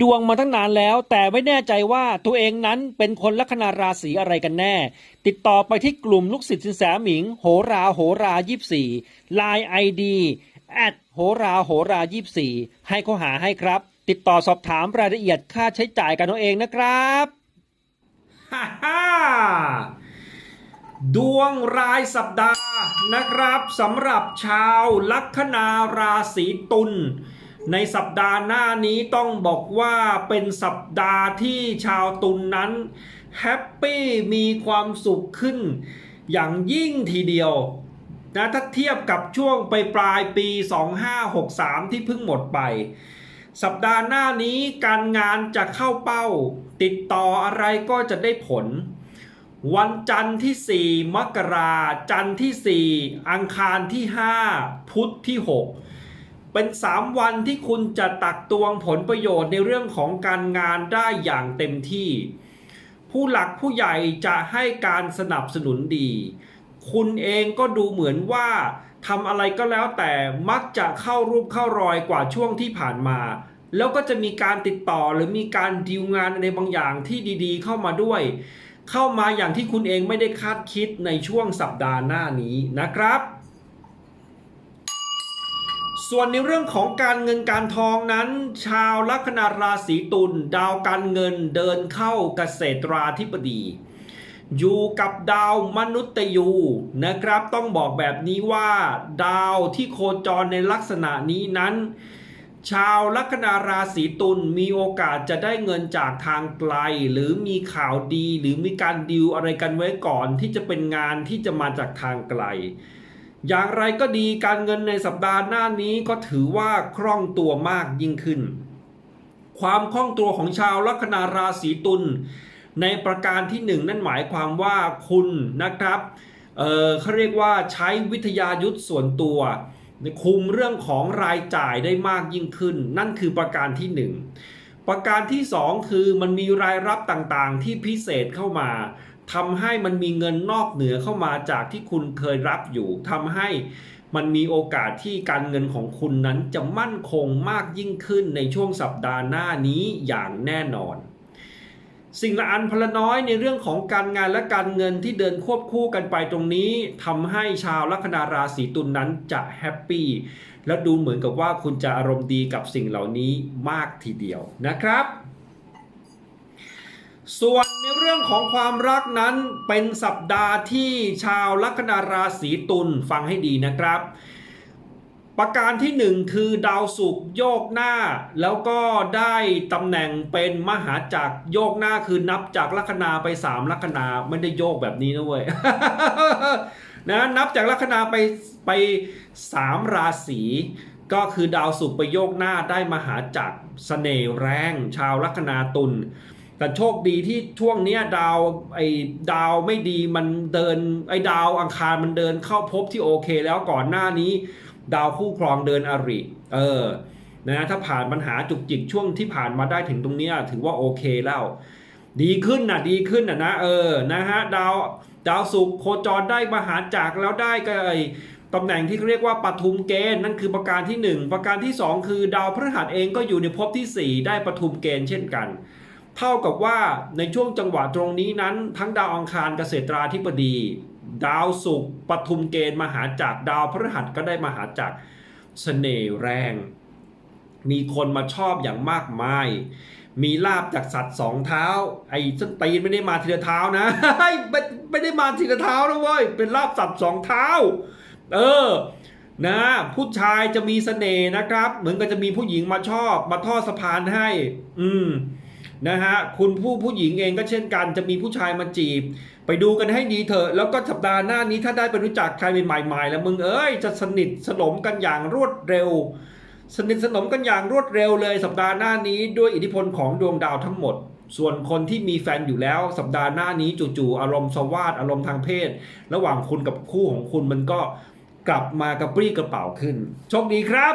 ดวงมาตั้งนานแล้ว แต่ไม่แน่ใจว่าตัวเองนั้นเป็นคนลัคนาราศีอะไรกันแน่ ติดต่อไปที่กลุ่มลูกศิษย์สินแสหมิง โหราโหรายี่สี่ไลน์ไอดีแอดโหราโหรายี่สี่ให้เขาหาให้ครับ ติดต่อสอบถามรายละเอียดค่าใช้จ่ายกันเอาเองนะครับฮ่าฮ่าดวงรายสัปดาห์นะครับสำหรับชาวลัคนาราศีตุล ในสัปดาห์หน้านี้ต้องบอกว่าเป็นสัปดาห์ที่ชาวตุนนั้นแฮปปี้มีความสุขขึ้นอย่างยิ่งทีเดียวนะถ้าเทียบกับช่วงไปปลายปี 2563 ที่เพิ่งหมดไป สัปดาห์หน้านี้การงานจะเข้าเป้า ติดต่ออะไรก็จะได้ผล วันจันทร์ที่ 4 มกราจันทร์ที่ 4 อังคารที่ 5 พุธที่ 6 เป็น 3 วันที่คุณจะตักตวงผลประโยชน์ในเรื่องของการงานได้อย่างเต็มที่ ผู้หลักผู้ใหญ่จะให้การสนับสนุนดี คุณเองก็ดูเหมือนว่าทำอะไรก็แล้วแต่มักจะเข้ารูปเข้ารอยกว่าช่วงที่ผ่านมา แล้วก็จะมีการติดต่อหรือมีการดีลงานในบางอย่างที่ดีๆ เข้ามาด้วย เข้ามาอย่างที่คุณเองไม่ได้คาดคิดในช่วงสัปดาห์หน้านี้นะครับ ส่วนในเรื่องของการเงินการทองนั้น ชาวลัคนาราศีตุลดาวการเงินเดินเข้าเกษตราธิบดี อยู่กับดาวมนุษย์ยูนะครับ ต้องบอกแบบนี้ว่า ดาวที่โคจรในลักษณะนี้นั้น ชาวลัคนาราศีตุลมีโอกาสจะได้เงินจากทางไกล หรือมีข่าวดีหรือมีการดิวอะไรกันไว้ก่อนที่จะเป็นงานที่จะมาจากทางไกล อย่างไรก็ดีการเงินในสัปดาห์หน้านี้ก็ถือว่าคล่องตัวมากยิ่งขึ้น ความคล่องตัวของชาวลัคนาราศีตุลในประการที่หนึ่งนั่นหมายความว่าคุณนะครับเเขาเรียกว่าใช้วิทยายุทธส่วนตัวคุมเรื่องของรายจ่ายได้มากยิ่งขึ้น นั่นคือประการที่หนึ่งประการที่สองคือมันมีรายรับต่างๆ ที่พิเศษเข้ามา ทำให้มันมีเงินนอกเหนือเข้ามาจากที่คุณเคยรับอยู่ทำให้มันมีโอกาสที่การเงินของคุณนั้นจะมั่นคงมากยิ่งขึ้นในช่วงสัปดาห์หน้านี้อย่างแน่นอน สิ่งละอันพลน้อยในเรื่องของการงานและการเงินที่เดินควบคู่กันไปตรงนี้ทำให้ชาวลัคนาราศีตุลนนั้นจะแฮปปี้และดูเหมือนกับว่าคุณจะอารมณ์ดีกับสิ่งเหล่านี้มากทีเดียวนะครับ ส่วนในเรื่องของความรักนั้นเป็นสัปดาห์ที่ชาวลัคนาราศีตุลฟังให้ดีนะครับ ประการที่หนึ่งคือดาวศุกร์โยกหน้า แล้วก็ได้ตำแหน่งเป็นมหาจักรโยกหน้าคือนับจากลัคนาไปสามลัคนาไม่ได้โยกแบบนี้นะเว้ยนะนับจากลัคนาไปไปสามราศีก็คือดาวศุกร์ไปโยกหน้าได้มหาจักรเสน่ห์แรง ชาวลัคนาตุล แต่โชคดีที่ช่วงเนี้ยดาวไอ้ดาวไม่ดีมันเดินไอ้ดาวอังคารมันเดินเข้าพบที่โอเค แล้วก่อนหน้านี้ ดาวคู่ครองเดินอริเออนะถ้าผ่านปัญหาจุกจิกช่วงที่ผ่านมาได้ถึงตรงเนี้ยถือว่าโอเคแล้ว ดีขึ้นนะดีขึ้นนะนะเออนะฮะดาวดาวศุกร์โคจรได้มหาจักรแล้วได้ก็ไอตำแหน่งที่เขาเรียกว่าปทุมเกณฑ์นั่นคือประการที่หนึ่งประการที่สองคือดาวพฤหัสเองก็อยู่ในภพที่สี่ได้ปทุมเกณฑ์เช่นกัน เท่ากับว่าในช่วงจังหวะตรงนี้นั้น ทั้งดาวอังคารเกษตราธิบดี ดาวศุกร์ปทุมเกณฑ์มหาจักรดาวพฤหัสก็ได้มหาจักรเสน่ห์แรง มีคนมาชอบอย่างมากมาย มีลาบจากสัตว์สองเท้า ไอ้ส้นตีนไม่ได้มาทีละเท้านะไม่ไม่ได้มาทีละเท้านะเว้ยเป็นลาบสัตว์สองเท้า เออนะผู้ชายจะมีเสน่ห์นะครับ เหมือนกับจะมีผู้หญิงมาชอบ มาทอดสะพานให้ อืม นะฮะคุณผู้ผู้หญิงเองก็เช่นกันจะมีผู้ชายมาจีบ ไปดูกันให้ดีเถอะ แล้วก็สัปดาห์หน้านี้ถ้าได้ไปรู้จักใครใหม่ๆ แล้วมึงเอ้ยจะสนิทสนมกันอย่างรวดเร็ว สนิทสนมกันอย่างรวดเร็วเลย สัปดาห์หน้านี้ด้วยอิทธิพลของดวงดาวทั้งหมดส่วนคนที่มีแฟนอยู่แล้วสัปดาห์หน้านี้จู่ๆอารมณ์สวาดอารมณ์ทางเพศ ระหว่างคุณกับคู่ของคุณมันก็กลับมากระปรี้กระเป๋าขึ้นโชคดีครับ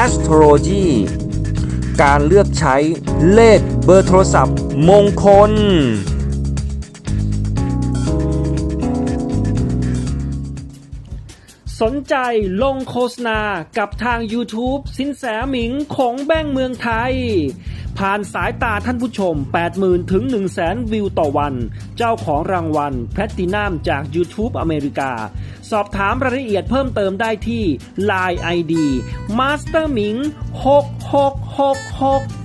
Astrology การเลือกใช้เลขเบอร์โทรศัพท์มงคล สนใจลงโฆษณากับทาง YouTube สินแสหมิงของแบ้งเมืองไทย ผ่านสายตาท่านผู้ชม 80,000 ถึง 100,000 วิวต่อวัน เจ้าของรางวัลแพลตตินัมจาก YouTube อเมริกา สอบถามรายละเอียดเพิ่มเติมได้ที่ Line ID Master หมิง6666